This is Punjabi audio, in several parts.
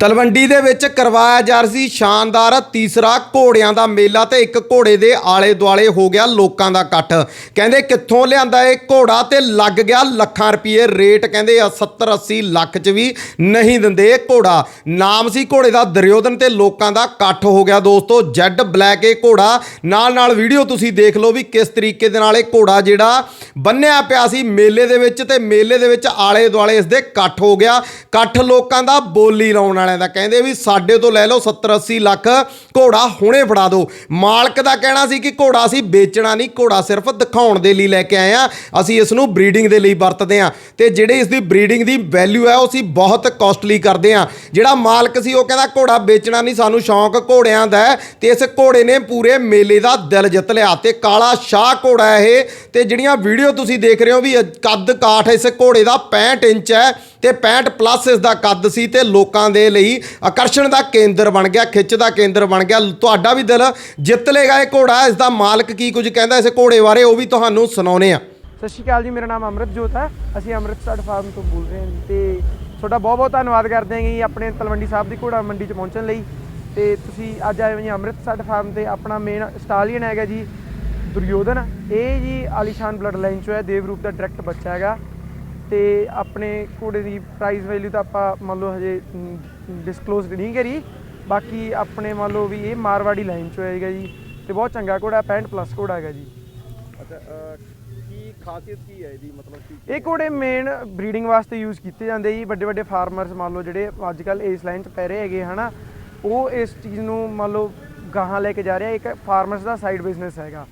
ਤਲਵੰਡੀ ਦੇ ਵਿੱਚ ਕਰਵਾਇਆ ਜਾ ਰਿਹਾ ਸੀ ਸ਼ਾਨਦਾਰ ਤੀਸਰਾ ਘੋੜਿਆਂ ਦਾ ਮੇਲਾ ਤੇ ਇੱਕ ਘੋੜੇ ਦੇ ਆਲੇ ਦੁਆਲੇ ਹੋ ਗਿਆ ਲੋਕਾਂ ਦਾ ਇਕੱਠ। ਕਹਿੰਦੇ ਕਿੱਥੋਂ ਲਿਆਂਦਾ ਇਹ ਘੋੜਾ ਤੇ ਲੱਗ ਗਿਆ ਲੱਖਾਂ ਰੁਪਏ ਰੇਟ, ਕਹਿੰਦੇ ਆ 70 80 ਲੱਖ ਚ ਵੀ ਨਹੀਂ ਦਿੰਦੇ ਇਹ ਘੋੜਾ। ਨਾਮ ਸੀ ਘੋੜੇ ਦਾ ਦਰਯੋਧਨ ਤੇ ਲੋਕਾਂ ਦਾ ਇਕੱਠ ਹੋ ਗਿਆ ਦੋਸਤੋ, ਜੈਡ ਬਲੈਕ ਇਹ ਘੋੜਾ। ਨਾਲ ਨਾਲ ਵੀਡੀਓ ਤੁਸੀਂ ਦੇਖ ਲਓ ਵੀ ਕਿਸ ਤਰੀਕੇ ਦੇ ਨਾਲ ਇਹ ਘੋੜਾ ਜਿਹੜਾ ਬੰਨਿਆ ਪਿਆ ਸੀ ਮੇਲੇ ਦੇ ਵਿੱਚ ਤੇ ਮੇਲੇ ਦੇ ਵਿੱਚ ਆਲੇ ਦੁਆਲੇ ਇਸ ਦੇ ਇਕੱਠ ਹੋ ਗਿਆ। ਇਕੱਠ ਲੋਕਾਂ ਦਾ ਬੋਲੀ ਲਾਉਣ ਵਾਲਿਆਂ ਦਾ ਕਹਿੰਦੇ ਵੀ ਸਾਡੇ ਤੋਂ ਲੈ ਲਓ 70 80 ਲੱਖ, ਘੋੜਾ ਹੁਣੇ ਫੜਾ ਦਿਓ। ਮਾਲਕ ਦਾ ਕਹਿਣਾ ਸੀ ਕਿ ਘੋੜਾ ਅਸੀਂ ਵੇਚਣਾ ਨਹੀਂ, ਘੋੜਾ ਸਿਰਫ ਦਿਖਾਉਣ ਦੇ ਲਈ ਲੈ ਕੇ ਆਏ ਆ। ਅਸੀਂ ਇਸ ਨੂੰ ਬਰੀਡਿੰਗ ਦੇ ਲਈ ਵਰਤਦੇ ਆ। ਤੇ ਜਿਹੜੇ ਇਸ ਦੀ ਬਰੀਡਿੰਗ ਦੀ ਵੈਲਿਊ ਹੈ ਉਹ ਅਸੀਂ ਬਹੁਤ ਕਾਸਟਲੀ ਕਰਦੇ ਆ। ਜਿਹੜਾ ਮਾਲਕ ਸੀ, ਉਹ ਕਹਿੰਦਾ ਘੋੜਾ ਵੇਚਣਾ ਨਹੀਂ, ਸਾਨੂੰ ਸ਼ੌਂਕ ਘੋੜਿਆਂ ਦਾ ਹੈ। ਤੇ ਇਸ ਘੋੜੇ ਨੇ ਪੂਰੇ ਮੇਲੇ ਦਾ ਦਿਲ ਜਿੱਤ ਲਿਆ। ਤੇ ਕਾਲਾ ਸ਼ਾਹ ਘੋੜਾ ਇਹ। ਤੇ ਜਿਹੜੀਆਂ ਵੀਡੀਓ ਤੁਸੀਂ ਦੇਖ ਰਹੇ ਹੋ ਵੀ ਕੱਦ ਕਾਠ ਇਸ ਘੋੜੇ ਦਾ 65 ਇੰਚ ਹੈ। ਤੇ 65 ਪਲੱਸ ਇਸ ਦਾ ਕੱਦ ਸੀ। ਤੇ ਲੋਕਾਂ ਦੇ ਲਈ ਆਕਰਸ਼ਣ ਦਾ ਕੇਂਦਰ ਬਣ ਗਿਆ, ਖਿੱਚ ਦਾ ਕੇਂਦਰ ਬਣ ਗਿਆ। ਤੁਹਾਡਾ ਵੀ ਦਿਲ ਜਿੱਤ ਲੇਗਾ ਇਹ ਘੋੜਾ, ਇਸ ਦਾ ਮਾਲਕ ਕੀ ਕੁਝ ਕਹਿੰਦਾ ਇਸ ਘੋੜੇ ਬਾਰੇ, ਉਹ ਵੀ ਤੁਹਾਨੂੰ ਸੁਣਾਉਨੇ ਆ ਸਤਿ ਸ਼੍ਰੀ ਅਕਾਲ ਜੀ, ਮੇਰਾ ਨਾਮ ਅਮਰਤਜੋਤ ਹੈ। ਅਸੀਂ ਅੰਮ੍ਰਿਤਸਰ ਫਾਰਮ ਤੋਂ ਬੋਲ ਰਹੇ ਹਾਂ ਜੀ ਤੇ ਤੁਹਾਡਾ ਬਹੁਤ ਬਹੁਤ ਧੰਨਵਾਦ ਕਰਦੇ ਹਾਂ ਜੀ ਆਪਣੇ ਤਲਵੰਡੀ ਸਾਹਿਬ ਦੀ ਘੋੜਾ ਮੰਡੀ 'ਚ ਪਹੁੰਚਣ ਲਈ। ਤੇ ਤੁਸੀਂ ਅੱਜ ਆਏ ਹੋ ਜੀ ਅੰਮ੍ਰਿਤਸਰ ਫਾਰਮ ਤੇ, ਆਪਣਾ ਮੇਨ ਸਟਾਲੀਅਨ ਹੈਗਾ ਜੀ, ਦੁਰਯੋਧਨ। ਇਹ ਜੀ ਆਲੀਸ਼ਾਨ ਬਲੱਡ ਲਾਈਨ 'ਚੋਂ ਹੈ ਦੇਵਰੂਪ ਦਾ ਡਾਇਰੈਕਟ ਬੱਚਾ ਹੈਗਾ। ਤੇ ਆਪਣੇ ਘੋੜੇ ਦੀ ਪ੍ਰਾਈਸ ਵੈਲਿਊ ਤਾਂ ਆਪਾਂ ਮੰਨ ਲਓ ਹਜੇ ਡਿਸਕਲੋਜ਼ ਨਹੀਂ ਕਰੀ। ਬਾਕੀ ਆਪਣੇ ਮੰਨ ਲਓ ਵੀ ਇਹ ਮਾਰਵਾੜੀ ਲਾਈਨ 'ਚੋਂ ਹੈਗਾ ਜੀ ਤੇ ਬਹੁਤ ਚੰਗਾ ਘੋੜਾ 65 ਪਲੱਸ ਘੋੜਾ ਹੈਗਾ ਜੀ। ਅੱਛਾ ਕੀ ਖਾਸੀਅਤ ਕੀ ਹੈ ਇਹਦੀ ਮਤਲਬ ਕੀ ਇਹ ਘੋੜੇ ਮੇਨ ਬਰੀਡਿੰਗ ਵਾਸਤੇ ਯੂਜ਼ ਕੀਤੇ ਜਾਂਦੇ ਜੀ। ਵੱਡੇ ਵੱਡੇ ਫਾਰਮਰਸ ਮੰਨ ਲਓ ਜਿਹੜੇ ਅੱਜ ਕੱਲ ਇਸ ਲਾਈਨ 'ਚ ਪੈ ਰਹੇ ਹੈਗੇ ਹਨਾ? ਉਹ ਇਸ ਚੀਜ਼ ਨੂੰ ਮੰਨ ਲਓ ਗਾਹਾਂ ਲੈ ਕੇ ਜਾ ਰਿਹਾ। ਇੱਕ ਫਾਰਮਰਸ ਦਾ ਸਾਈਡ ਬਿਜ਼ਨਸ ਹੈਗਾ।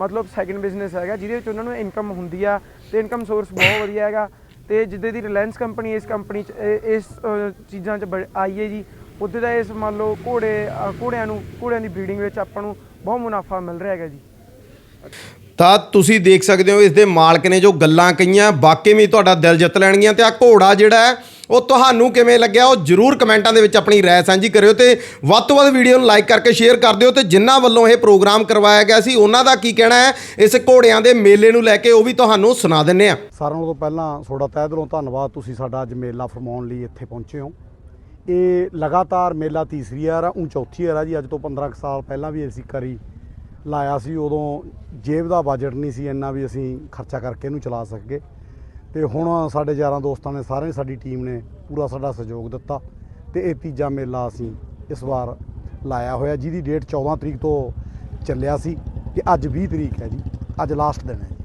ਮਤਲਬ ਸੈਕੰਡ ਬਿਜ਼ਨਸ ਹੈਗਾ ਜਿਹਦੇ ਵਿੱਚ ਉਹਨਾਂ ਨੂੰ ਇਨਕਮ ਹੁੰਦੀ ਆ ਤੇ ਇਨਕਮ ਸੋਰਸ ਬਹੁਤ ਵਧੀਆ ਹੈਗਾ। ਤੇ ਜਿੱਦੇ ਦੀ ਰਿਲਾਇੰਸ ਕੰਪਨੀ ਇਸ ਕੰਪਨੀ 'ਚ ਇਹ- ਇਸ ਅਹ, ਚੀਜ਼ਾਂ 'ਚ ਬ- ਆਈ ਹੈ ਜੀ ਉੱਦੇ ਦਾ ਇਸ ਮੰਨ ਲਓ ਘੋੜੇ ਅਹ, ਘੋੜਿਆਂ ਨੂੰ ਘੋੜਿਆਂ ਦੀ ਬਰੀਡਿੰਗ ਵਿੱਚ ਆਪਾਂ ਨੂੰ ਬਹੁਤ ਮੁਨਾਫਾ ਮਿਲ ਰਿਹਾ ਹੈਗਾ ਜੀ। ਤਾਂ ਤੁਸੀਂ ਦੇਖ ਸਕਦੇ ਹੋ ਇਸ ਦੇ ਮਾਲਕ ਨੇ ਜੋ ਗੱਲਾਂ ਕਹੀਆਂ ਵਾਕਈ ਵੀ ਤੁਹਾਡਾ ਦਿਲ ਜਿੱਤ ਲੈਣਗੀਆਂ ਤੇ ਆ ਘੋੜਾ ਜਿਹੜਾ ਹੈ ਉਹ ਤੁਹਾਨੂੰ ਕਿਵੇਂ ਲੱਗਿਆ? ਉਹ ਜਰੂਰ ਕਮੈਂਟਾਂ ਦੇ ਵਿੱਚ ਆਪਣੀ ਰਾਏ ਸਾਂਝੀ ਕਰਿਓ ਤੇ ਵੱਧ ਤੋਂ ਵੱਧ ਵੀਡੀਓ ਨੂੰ ਲਾਈਕ ਕਰਕੇ ਸ਼ੇਅਰ ਕਰ ਦਿਓ ਤੇ ਜਿਨ੍ਹਾਂ ਵੱਲੋਂ ਇਹ ਪ੍ਰੋਗਰਾਮ ਕਰਵਾਇਆ ਗਿਆ ਸੀ, ਉਹਨਾਂ ਦਾ ਕੀ ਕਹਿਣਾ ਹੈ? ਇਸ ਘੋੜਿਆਂ ਦੇ ਮੇਲੇ ਨੂੰ ਲੈ ਕੇ ਉਹ ਵੀ ਤੁਹਾਨੂੰ ਸੁਣਾ ਦਿੰਨੇ ਆ ਸਾਰਿਆਂ ਤੋਂ ਪਹਿਲਾਂ ਤੁਹਾਡਾ ਤਹਿ ਦਿਲੋਂ ਧੰਨਵਾਦ, ਤੁਸੀਂ ਸਾਡਾ ਅੱਜ ਮੇਲਾ ਫਰਮਾਉਣ ਲਈ ਇੱਥੇ ਪਹੁੰਚੇ ਹੋ। ਇਹ ਲਗਾਤਾਰ ਮੇਲਾ ਤੀਸਰੀ ਵਾਰ ਆ ਊਂ ਚੌਥੀ ਵਾਰ ਆ ਜੀ, ਅੱਜ ਤੋਂ 15 ਕੁ ਸਾਲ ਪਹਿਲਾਂ ਵੀ ਅਸੀਂ ਕਰੀ ਲਾਇਆ ਸੀ, ਉਦੋਂ ਜੇਬ ਦਾ ਬਜਟ ਨਹੀਂ ਸੀ ਇੰਨਾ ਵੀ ਅਸੀਂ ਖਰਚਾ ਕਰਕੇ ਇਹਨੂੰ ਚਲਾ ਸਕਗੇ ਤੇ ਹੁਣ ਸਾਡੇ ਯਾਰਾਂ ਦੋਸਤਾਂ ਨੇ ਸਾਰਿਆਂ ਸਾਡੀ ਟੀਮ ਨੇ ਪੂਰਾ ਸਾਡਾ ਸਹਿਯੋਗ ਦਿੱਤਾ ਤੇ ਇਹ ਤੀਜਾ ਮੇਲਾ ਅਸੀਂ ਇਸ ਵਾਰ ਲਾਇਆ ਹੋਇਆ, ਜਿਹਦੀ ਡੇਟ 14 ਤਰੀਕ ਤੋਂ ਚੱਲਿਆ ਸੀ ਤੇ ਅੱਜ 20 ਤਰੀਕ ਹੈ ਜੀ, ਅੱਜ ਲਾਸਟ ਦਿਨ ਹੈ